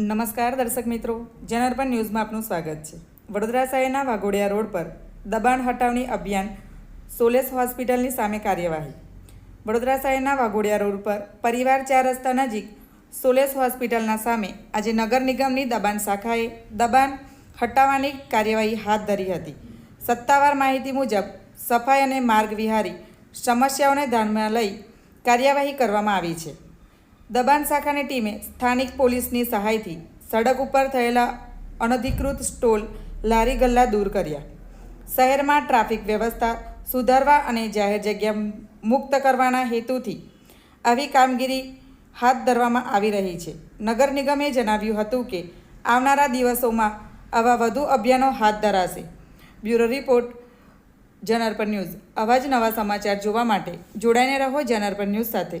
નમસ્કાર દર્શક મિત્રો, જનાર્પણ ન્યૂઝમાં આપનું સ્વાગત છે. વડોદરા શહેરના વાઘોડિયા રોડ પર દબાણ હટાવણી અભિયાન સોલેસ હોસ્પિટલની સામે કાર્યવાહી. વડોદરા શહેરના વાઘોડિયા રોડ પર પરિવાર ચાર રસ્તા નજીક સોલેસ હોસ્પિટલના સામે આજે નગર નિગમની દબાણ શાખાએ દબાણ હટાવવાની કાર્યવાહી હાથ ધરી હતી. સત્તાવાર માહિતી મુજબ સફાઈ અને માર્ગ વિહારી સમસ્યાઓને ધ્યાનમાં લઈ કાર્યવાહી કરવામાં આવી છે. દબાણ શાખાની ટીમે સ્થાનિક પોલીસની સહાયથી સડક ઉપર થયેલા અનધિકૃત સ્ટોલ લારી ગલ્લા દૂર કર્યા. શહેરમાં ટ્રાફિક વ્યવસ્થા સુધારવા અને જાહેર જગ્યા મુક્ત કરવાના હેતુથી આવી કામગીરી હાથ ધરવામાં આવી રહી છે. નગર નિગમે જણાવ્યું હતું કે આવનારા દિવસોમાં આવા વધુ અભિયાનો હાથ ધરાશે. Bureau report Janarpan news. આવા જ નવા સમાચાર જોવા માટે જોડાઈને રહો જનાર્પણ ન્યૂઝ સાથે.